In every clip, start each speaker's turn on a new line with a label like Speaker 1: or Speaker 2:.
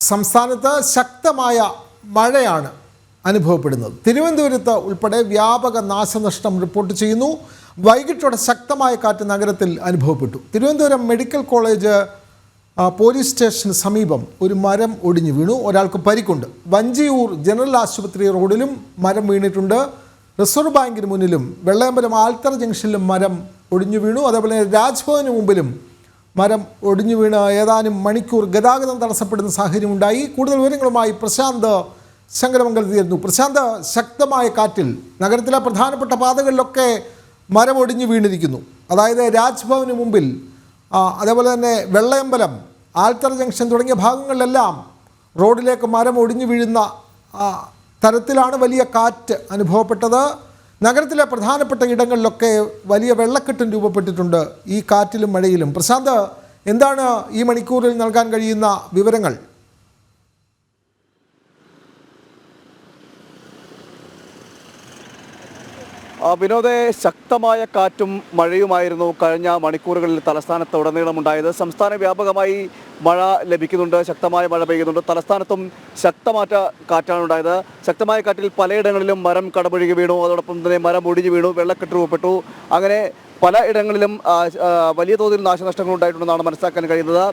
Speaker 1: സംസ്ഥാനത്ത് ശക്തമായ മഴയാണ് അനുഭവപ്പെടുന്നത്. തിരുവനന്തപുരത്ത് ഉൾപ്പെടെ വ്യാപക നാശനഷ്ടം റിപ്പോർട്ട് ചെയ്യുന്നു. വൈകിട്ടോടെ ശക്തമായ കാറ്റ് നഗരത്തിൽ അനുഭവപ്പെട്ടു. തിരുവനന്തപുരം മെഡിക്കൽ കോളേജ് പോലീസ് സ്റ്റേഷന് സമീപം ഒരു മരം ഒടിഞ്ഞു വീണു. ഒരാൾക്ക് പരിക്കുണ്ട്. വഞ്ചിയൂർ ജനറൽ ആശുപത്രി റോഡിലും മരം വീണിട്ടുണ്ട്. റിസർവ് ബാങ്കിന് മുന്നിലും വെള്ളയമ്പലം ആൽത്തറ ജംഗ്ഷനിലും മരം ഒടിഞ്ഞു വീണു. അതേപോലെ രാജ്ഭവന് മുമ്പിലും മരം ഒടിഞ്ഞു വീണ് ഏതാനും മണിക്കൂർ ഗതാഗതം തടസ്സപ്പെടുന്ന സാഹചര്യം ഉണ്ടായി കൂടുതൽ വിവരങ്ങളുമായി പ്രശാന്ത് ശങ്കരമംഗലത്ത് ചേരുന്നു പ്രശാന്ത് ശക്തമായ കാറ്റിൽ നഗരത്തിലെ പ്രധാനപ്പെട്ട പാതകളിലൊക്കെ മരം ഒടിഞ്ഞു വീണിരിക്കുന്നു. അതായത് രാജ്ഭവന് മുമ്പിൽ അതേപോലെ തന്നെ വെള്ളയമ്പലം ആൽത്തറ ജംഗ്ഷൻ തുടങ്ങിയ ഭാഗങ്ങളിലെല്ലാം റോഡിലേക്ക് മരം ഒടിഞ്ഞു വീഴുന്ന തരത്തിലാണ് വലിയ കാറ്റ് അനുഭവപ്പെട്ടത്. നഗരത്തിലെ പ്രധാനപ്പെട്ട ഇടങ്ങളിലൊക്കെ വലിയ വെള്ളക്കെട്ടും രൂപപ്പെട്ടിട്ടുണ്ട് ഈ കാറ്റിലും മഴയിലും. പ്രശാന്ത് എന്താണ് ഈ മണിക്കൂറിൽ നൽകാൻ കഴിയുന്ന വിവരങ്ങൾ?
Speaker 2: വിനോദേ ശക്തമായ കാറ്റും മഴയുമായിരുന്നു കഴിഞ്ഞ മണിക്കൂറുകളിൽ തലസ്ഥാനത്ത് ഉടനീളമുണ്ടായത്. സംസ്ഥാന വ്യാപകമായി മഴ ലഭിക്കുന്നുണ്ട് ശക്തമായ മഴ പെയ്യുന്നുണ്ട്. തലസ്ഥാനത്തും ശക്തമായ കാറ്റാണ് ഉണ്ടായത്. ശക്തമായ കാറ്റിൽ പലയിടങ്ങളിലും മരം കടപുഴകി വീണു. അതോടൊപ്പം തന്നെ മരം ഒടിഞ്ഞു വീണു. വെള്ളക്കെട്ട് രൂപപ്പെട്ടു. അങ്ങനെ പല ഇടങ്ങളിലും വലിയ തോതിൽ നാശനഷ്ടങ്ങൾ ഉണ്ടായിട്ടുണ്ടെന്നാണ് മനസ്സിലാക്കാൻ കഴിയുന്നത്.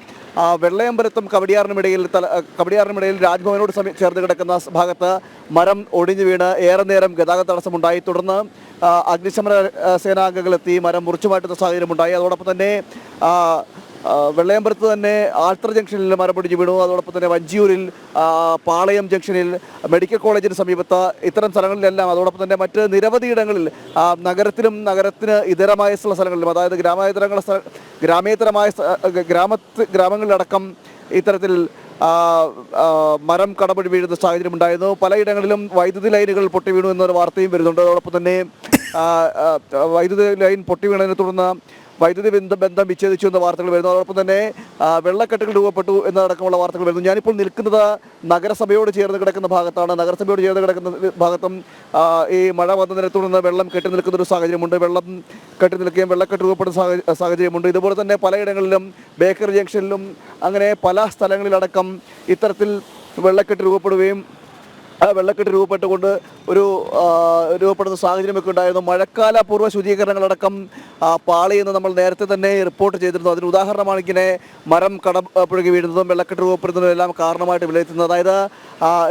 Speaker 2: വെള്ളയമ്പലത്തും കവടിയാറിനുമിടയിൽ തല കവടിയാറിനുമിടയിൽ രാജ്ഭവനോട് സമീ ചേർന്ന് കിടക്കുന്ന ഭാഗത്ത് മരം ഒടിഞ്ഞു വീണ് ഏറെ നേരം ഗതാഗത തടസ്സമുണ്ടായി തുടർന്ന് അഗ്നിശമന സേനാംഗങ്ങളെത്തി മരം മുറിച്ചു മാറ്റുന്ന സാഹചര്യമുണ്ടായി അതോടൊപ്പം തന്നെ വെള്ളയമ്പലത്ത് തന്നെ ആൾട്ടർ ജംഗ്ഷനിൽ മരപൊടിഞ്ഞ് വീണു. അതോടൊപ്പം തന്നെ വഞ്ചിയൂരിൽ പാളയം ജംഗ്ഷനിൽ മെഡിക്കൽ കോളേജിന് സമീപത്ത് ഇത്തരം സ്ഥലങ്ങളിലെല്ലാം അതോടൊപ്പം തന്നെ മറ്റ് നിരവധി ഇടങ്ങളിൽ നഗരത്തിലും നഗരത്തിന് ഇതരമായ സ്ഥലങ്ങളിലും അതായത് ഗ്രാമേതരങ്ങള ഗ്രാമേതരമായ ഗ്രാമ ഗ്രാമങ്ങളിലടക്കം ഇത്തരത്തിൽ മരം കടപടി വീഴുന്ന സാഹചര്യം ഉണ്ടായിരുന്നു. പലയിടങ്ങളിലും വൈദ്യുതി ലൈനുകൾ പൊട്ടി വീണു എന്നൊരു വാർത്തയും വരുന്നുണ്ട്. അതോടൊപ്പം തന്നെ വൈദ്യുതി ലൈൻ പൊട്ടി വീണതിനെ തുടർന്ന് വൈദ്യുതി ബന്ധം ബന്ധം വിച്ഛേദിച്ചു എന്ന വാർത്തകൾ വരുന്നു. അതോടൊപ്പം തന്നെ വെള്ളക്കെട്ടുകൾ രൂപപ്പെട്ടു എന്നതടക്കമുള്ള വാർത്തകൾ വരുന്നു. ഞാനിപ്പോൾ നിൽക്കുന്നത് നഗരസഭയോട് ചേർന്ന് കിടക്കുന്ന ഭാഗത്താണ്. നഗരസഭയോട് ചേർന്ന് കിടക്കുന്ന ഭാഗത്തും ഈ മഴ വന്നതിനെ നിന്ന് വെള്ളം കെട്ടി നിൽക്കുന്ന ഒരു സാഹചര്യമുണ്ട്. വെള്ളം കെട്ടി നിൽക്കുകയും വെള്ളക്കെട്ട് രൂപപ്പെടുന്ന സാഹചര്യമുണ്ട്. ഇതുപോലെ തന്നെ പലയിടങ്ങളിലും ബേക്കറി ജംഗ്ഷനിലും അങ്ങനെ പല സ്ഥലങ്ങളിലടക്കം ഇത്തരത്തിൽ വെള്ളക്കെട്ട് രൂപപ്പെടുകയും വെള്ളക്കെട്ട് രൂപപ്പെട്ടുകൊണ്ട് ഒരു രൂപപ്പെടുന്ന സാഹചര്യമൊക്കെ ഉണ്ടായിരുന്നു. മഴക്കാല പൂർവ ശുചീകരണങ്ങളടക്കം പാളിയെന്ന് നമ്മൾ നേരത്തെ തന്നെ റിപ്പോർട്ട് ചെയ്തിരുന്നു. അതിന് ഉദാഹരണമാണ് ഇങ്ങനെ മരം കടപുഴകി വീഴുന്നതും വെള്ളക്കെട്ട് രൂപപ്പെടുന്നതും എല്ലാം കാരണമായിട്ട് വിലയിരുത്തുന്നത്. അതായത്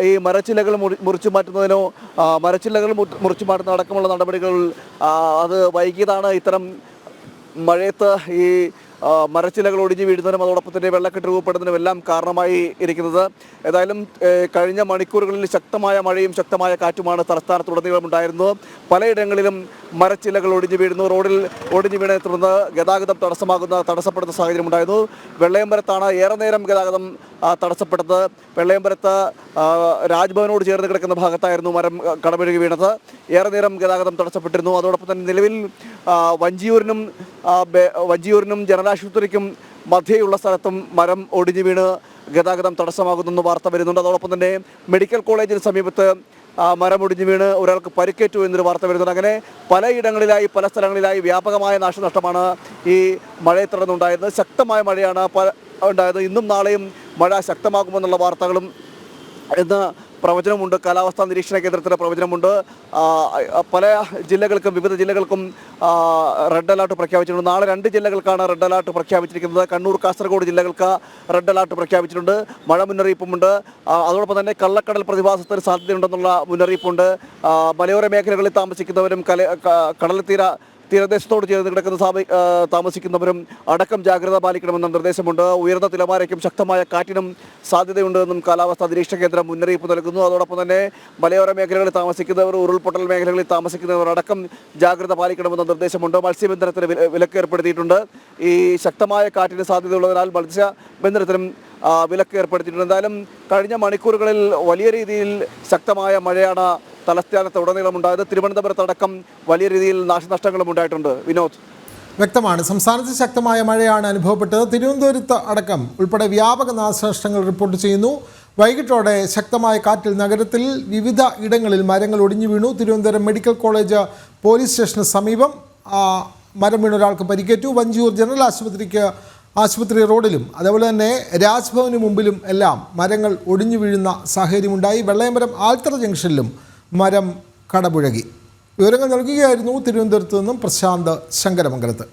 Speaker 2: ഈ മരച്ചില്ലകൾ മുറി- മുറിച്ചു മാറ്റുന്നതിനോ മരച്ചില്ലകൾ മുറി- മുറിച്ചു മാറ്റുന്ന അടക്കമുള്ള നടപടികൾ അത് വൈകിയതാണ് ഇത്തരം മഴയത്ത് ഈ മരച്ചിലകൾ ഒടിഞ്ഞു വീഴുന്നതിനും അതോടൊപ്പം തന്നെ വെള്ളക്കെട്ട് രൂപപ്പെടുന്നതിനും എല്ലാം കാരണമായി ഇരിക്കുന്നത്. ഏതായാലും കഴിഞ്ഞ മണിക്കൂറുകളിൽ ശക്തമായ മഴയും ശക്തമായ കാറ്റുമാണ് തലസ്ഥാനത്തുടനീളം ഉണ്ടായിരുന്നത്. പലയിടങ്ങളിലും മരച്ചിലകൾ ഒടിഞ്ഞു വീഴുന്നു. റോഡിൽ ഒടിഞ്ഞു വീണെ തുടർന്ന് ഗതാഗതം തടസ്സമാകുന്ന തടസ്സപ്പെടുന്ന സാഹചര്യം ഉണ്ടായിരുന്നു. വെള്ളയമ്പലത്താണ് ഏറെ നേരം ഗതാഗതം തടസ്സപ്പെട്ടത്. വെള്ളയമ്പലത്ത് രാജ്ഭവനോട് ചേർന്ന് കിടക്കുന്ന ഭാഗത്തായിരുന്നു മരം ആ, കടപുഴകി വീണത്. ഏറെ നേരം ഗതാഗതം തടസ്സപ്പെട്ടിരുന്നു. അതോടൊപ്പം തന്നെ നിലവിൽ വഞ്ചിയൂരിനും വഞ്ചിയൂരിനും ജനറൽ ആശുപത്രിക്കും മധ്യയുള്ള സ്ഥലത്തും മരം ഒടിഞ്ഞു വീണ് ഗതാഗതം തടസ്സമാകുന്നെന്ന് വാർത്ത വരുന്നുണ്ട്. അതോടൊപ്പം തന്നെ മെഡിക്കൽ കോളേജിന് സമീപത്ത് ആ, മരം ഒടിഞ്ഞു വീണ് ഒരാൾക്ക് പരിക്കേറ്റു എന്നൊരു വാർത്ത വരുന്നുണ്ട്. അങ്ങനെ പലയിടങ്ങളിലായി പല സ്ഥലങ്ങളിലായി വ്യാപകമായ നാശനഷ്ടമാണ് ഈ മഴയെ തുടർന്നുണ്ടായത് ശക്തമായ മഴയാണ് ഉണ്ടായത്. ഇന്നും നാളെയും മഴ ശക്തമാകുമെന്നുള്ള വാർത്തകളും എന്ന പ്രവചനമുണ്ട്. കാലാവസ്ഥാ നിരീക്ഷണ കേന്ദ്രത്തിന്റെ പ്രവചനമുണ്ട്. പല ജില്ലകൾക്കും വിവിധ ജില്ലകൾക്കും റെഡ് അലർട്ട് പ്രഖ്യാപിച്ചിട്ടുണ്ട്. നാളെ രണ്ട് ജില്ലകൾക്കാണ് റെഡ് അലർട്ട് പ്രഖ്യാപിച്ചിരിക്കുന്നത്. കണ്ണൂർ കാസർഗോഡ് ജില്ലകൾക്ക് റെഡ് അലർട്ട് പ്രഖ്യാപിച്ചിട്ടുണ്ട്. മഴ മുന്നറിയിപ്പുമുണ്ട്. അതോടൊപ്പം തന്നെ കള്ളക്കടൽ പ്രതിഭാസത്തിന് സാധ്യതയുണ്ടെന്നുള്ള മുന്നറിയിപ്പുണ്ട്. മലയോര മേഖലകളിൽ താമസിക്കുന്നവരും കല തീര തീരദേശത്തോട് ചേർന്ന് കിടക്കുന്ന താമസിക്കുന്നവരും അടക്കം ജാഗ്രത പാലിക്കണമെന്ന നിർദ്ദേശമുണ്ട്. ഉയർന്ന തിലമാരയ്ക്കും ശക്തമായ കാറ്റിനും സാധ്യതയുണ്ടെന്നും കാലാവസ്ഥാ നിരീക്ഷണ കേന്ദ്രം മുന്നറിയിപ്പ് നൽകുന്നു. അതോടൊപ്പം തന്നെ മലയോര മേഖലകളിൽ താമസിക്കുന്നവർ ഉരുൾപൊട്ടൽ മേഖലകളിൽ താമസിക്കുന്നവർ അടക്കം ജാഗ്രത പാലിക്കണമെന്ന നിർദ്ദേശമുണ്ട്. മത്സ്യബന്ധനത്തിന് വില- വിലക്ക് ഏർപ്പെടുത്തിയിട്ടുണ്ട് ഈ ശക്തമായ കാറ്റിന് സാധ്യതയുള്ളതിനാൽ മത്സ്യബന്ധനത്തിനും വിലക്ക് ഏർപ്പെടുത്തിയിട്ടുണ്ട് എന്തായാലും കഴിഞ്ഞ മണിക്കൂറുകളിൽ വലിയ രീതിയിൽ ശക്തമായ മഴയാണ് തലസ്ഥാനത്ത് ഉടനീളം ഉണ്ടായത്. തിരുവനന്തപുരത്തടക്കം വലിയ രീതിയിൽ നാശനഷ്ടങ്ങളും ഉണ്ടായിട്ടുണ്ട്. വിനോദ്.
Speaker 1: വ്യക്തമാണ്. സംസ്ഥാനത്ത് ശക്തമായ മഴയാണ് അനുഭവപ്പെട്ടത്. തിരുവനന്തപുരത്ത് അടക്കം ഉൾപ്പെടെ വ്യാപക നാശനഷ്ടങ്ങൾ റിപ്പോർട്ട് ചെയ്യുന്നു. വൈകിട്ടോടെ ശക്തമായ കാറ്റിൽ നഗരത്തിൽ വിവിധ ഇടങ്ങളിൽ മരങ്ങൾ ഒടിഞ്ഞു വീണു. തിരുവനന്തപുരം മെഡിക്കൽ കോളേജ് പോലീസ് സ്റ്റേഷന് സമീപം മരം വീണ ഒരാൾക്ക് പരിക്കേറ്റു. വഞ്ചിയൂർ ജനറൽ ആശുപത്രിക്ക് ആശുപത്രി റോഡിലും അതേപോലെ തന്നെ രാജ്ഭവന് മുമ്പിലും എല്ലാം മരങ്ങൾ ഒടിഞ്ഞു വീഴുന്ന സാഹചര്യമുണ്ടായി. വെള്ളയമ്പലം ആൽത്തറ ജംഗ്ഷനിലും മരം കടപുഴകി. വിവരങ്ങൾ നൽകുകയായിരുന്നു തിരുവനന്തപുരത്ത് നിന്നും പ്രശാന്ത് ശങ്കരമംഗലത്ത്.